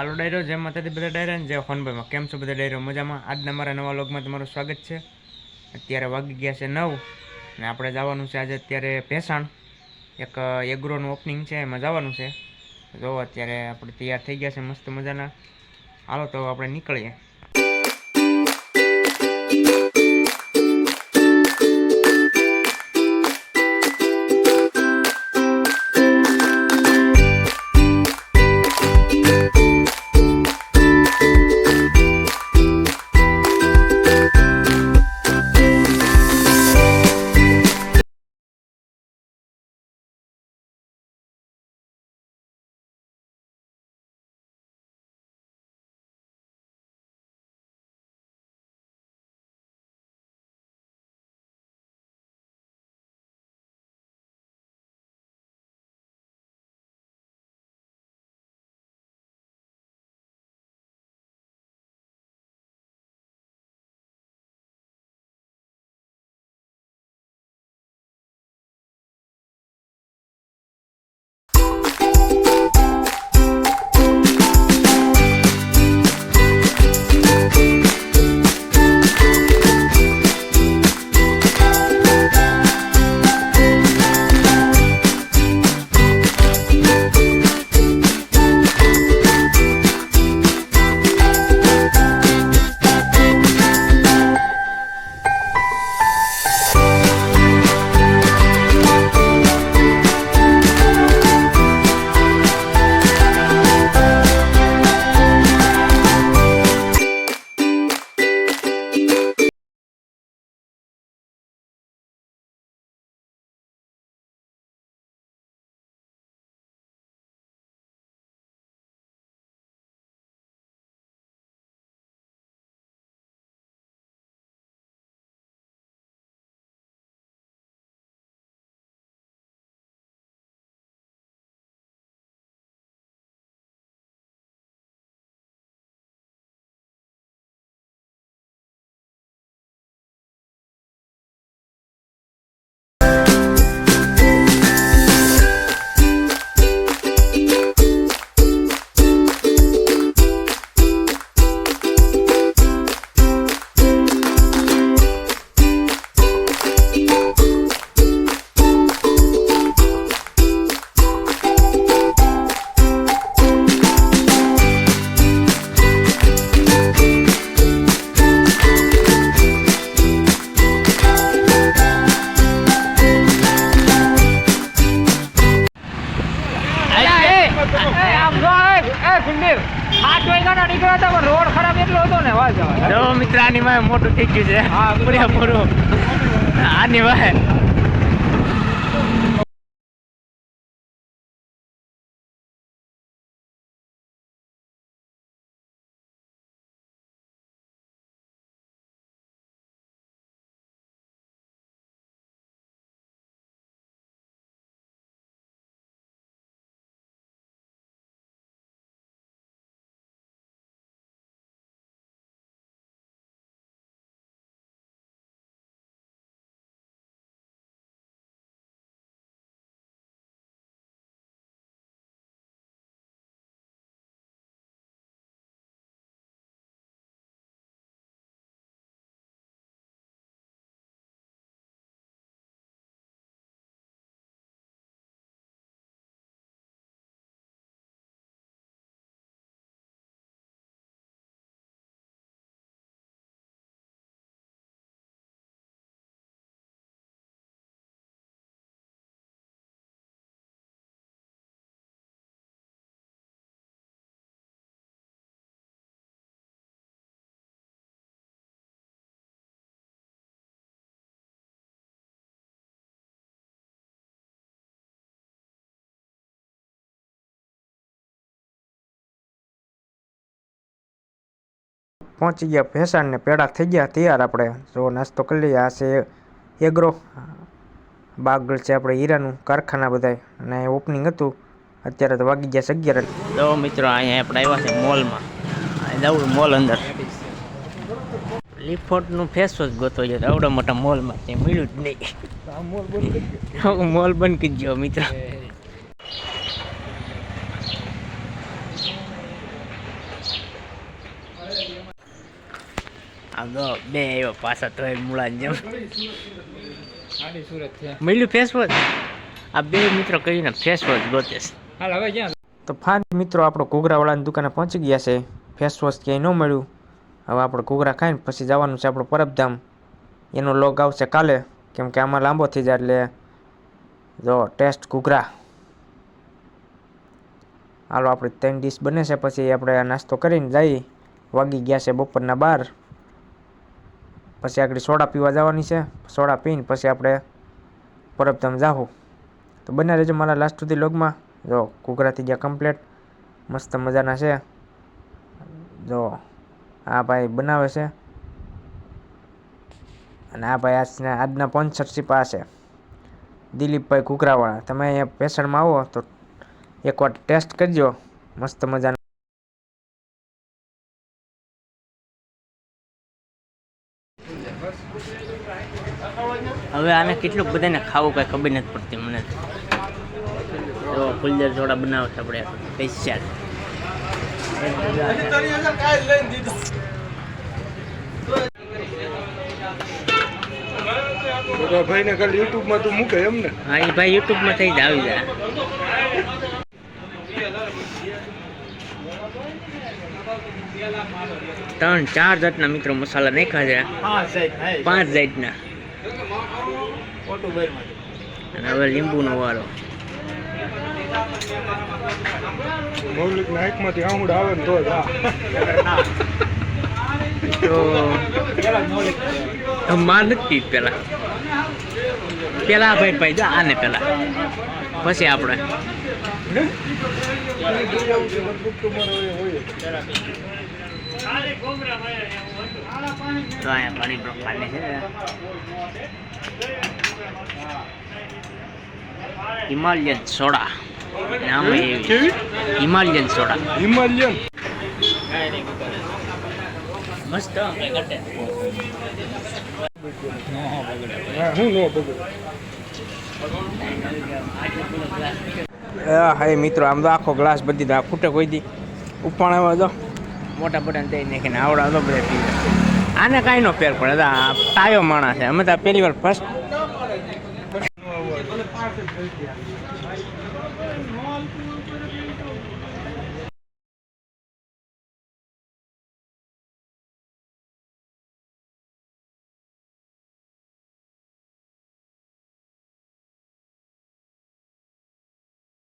આલો ડાયરો જેમ માતાથી બધા ડાયરા ને જે ફોનભાઈમાં કેમ છો બધા ડાયરો? મજામાં? આજના મારા નવા લોગમાં તમારું સ્વાગત છે. અત્યારે વાગી ગયા છે નવ અને આપણે જવાનું છે આજે અત્યારે ભેસાણ. એક એગ્રોનું ઓપનિંગ છે, એમાં જવાનું છે. જો અત્યારે આપણે તૈયાર થઈ ગયા છે મસ્ત મજાના. હાલો તો આપણે નીકળીએ. જો મિત્ર આની વાય મોટું થઈ ગયું છે. હા પૂરેપૂરું. આની વાય પહોંચી ગયા. ભેસાણને પેડા થઈ ગયા. તૈયાર આપણે. જો નાસ્તો કરી લઈએ. આ છે એગ્રો. બાગળ છે આપણે હીરાનું. કારખાના બધા અને ઓપનિંગ હતું. અત્યારે તો વાગી ગયા છે અગિયાર. તો મિત્રો અહીંયા આપણે આવ્યા છે મોલમાં. જવું મોલ અંદર. લિફોટનું ફેસ વોશ ગોતો છે. આવડા મોટા મોલમાં. તે મળ્યું જ નહીં. મોલ બંધ કરી ગયો મિત્ર. જો બે આવ્યો પાછા તો મૂળા જેમ આડી સુરત છે મળ્યું ફેસ વોશ આ બે મિત્રો કહીને ફેસ વોશ ગોતે છે હાલ હવે ક્યાં તો ફાન મિત્રો આપણો ઘૂઘરાવાળાની દુકાને પહોંચી ગયા છે ફેસ વોશ ક્યાંય ન મળ્યું હવે આપણે ઘૂઘરા ખાઈને પછી જવાનું છે આપણું પરબધામ એનો લોગ આવશે કાલે કેમ કે આમાં લાંબો થઈ જાય એટલે જો ટેસ્ટ ઘૂઘરા હાલો આપણે ત્રણ ડીશ બને છે પછી આપણે નાસ્તો કરીને જઈએ વાગી ગયા છે બપોરના બાર પછી આગળ સોડા પીવા જવાની છે. સોડા પીને પછી આપણે પરબધામ જાહું. તો બને રહેજો મારા લાસ્ટ સુધી લોગમાં જો ઘૂઘરા થઈ ગયા કમ્પ્લેટ મસ્ત મજાના છે. જો આ ભાઈ બનાવે છે. અને આ ભાઈ આજના આજના સ્પોન્સરશીપ આ છે. દિલીપભાઈ ઘૂઘરાવાળા. તમે અહીંયા પેશણમાં આવો તો એકવાર ટેસ્ટ કરજો. મસ્ત મજાના હવે આને કેટલુંક બધાને ખાવું કઈ ખબર નથી પડતી મને. તો ફુલદર થોડા બનાવે છે આપણે સ્પેશિયલ બધા ભાઈને કાલે યુટ્યુબમાં તું મૂકે એમ ને હા એ ભાઈ યુટ્યુબમાં થઈ જ આવી જાય. ત્રણ ચાર જાતના મિત્રો મસાલા નાખ્યા છે. પાંચ જાતના. અને હવે લીંબુનો વારો. મૌલિક આવે ને તો તો માર નથી પેલા. પેલા ભાઈ ભાઈ જા આને પેલા. પછી આપણે. તો અહીંયા પાણી પ્રકારની છે હિમાલયન સોડા. નામ એવી. Himalayan soda. હિમાલયન. મસ્ત હા હું નો બગડે. હા હા મિત્રો આમ તો આખો ગ્લાસ બધી ખૂટે કોઈ દી. ઉપાણ આવ્યો તો. મોટા બટન દઈ નાખીને આવડો હતો બધા પી આને કાંઈ નો ફેર પડે. આ તાયો માણસ છે. અમે તો પહેલી વાર ફર્સ્ટ